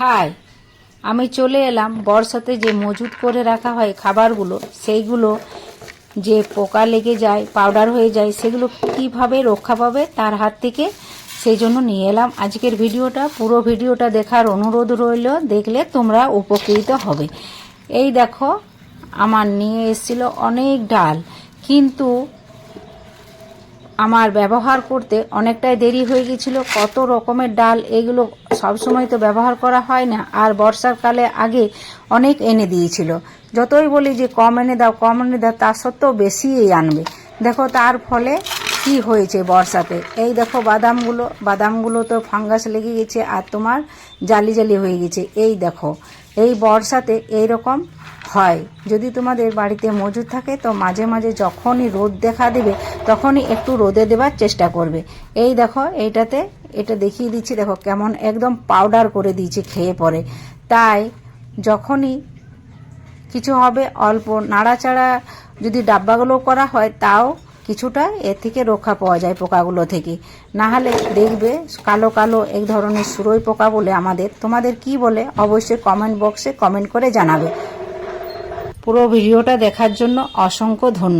High আমি চলে এলাম বর্ষাতে যে মজুত করে রাখা হয় খাবারগুলো, সেইগুলো যে পোকা লেগে যায় পাউডার হয়ে যায়, সেগুলো কীভাবে রক্ষা পাবে তার হাত থেকে, সেই জন্য নিয়ে এলাম। আজকের ভিডিওটা, পুরো ভিডিওটা দেখার অনুরোধ রইল, দেখলে তোমরা উপকৃত হবে। এই দেখো, আমার নিয়ে এসেছিল অনেক ডাল, কিন্তু আমার ব্যবহার করতে অনেকটাই দেরি হয়ে গেছিল কত রকমের ডাল, এগুলো সবসময় তো ব্যবহার করা হয় না, আর বর্ষার কালে আগে অনেক এনে দিয়েছিল। যতই বলি যে কম এনে দাও, কম এনে দাও, তা সত্ত্বেও বেশিই আনবে। দেখো তার ফলে কি হয়েছে বর্ষাতে। এই দেখো বাদামগুলো বাদামগুলো তো ফাঙ্গাস লেগে গেছে আর তোমার জালি জালি হয়ে গেছে। এই দেখো এই বর্ষাতে এই রকম হয়। যদি তোমাদের বাড়িতে মজুদ থাকে, তো মাঝে মাঝে যখনই রোদ দেখা দেবে, তখনই একটু রোদে দেবার চেষ্টা করবে। এই দেখো, এইটাতে, এটা দেখিয়ে দিচ্ছি, দেখো কেমন একদম পাউডার করে দিয়েছে খেয়ে পরে। তাই যখনই কিছু হবে, অল্প নাড়াচাড়া যদি ডাব্বাগুলো করা হয়, তাও কিছুটা এর থেকে রক্ষা পাওয়া যায় পোকাগুলো থেকে। নাহলে দেখবে কালো কালো এক ধরনের সুরই পোকা বলে আমাদের। তোমাদের কি বলে? অবশ্যই কমেন্ট বক্সে কমেন্ট করে জানাবে। পুরো ভিডিওটা দেখার জন্য অসংখ্য ধন্যবাদ।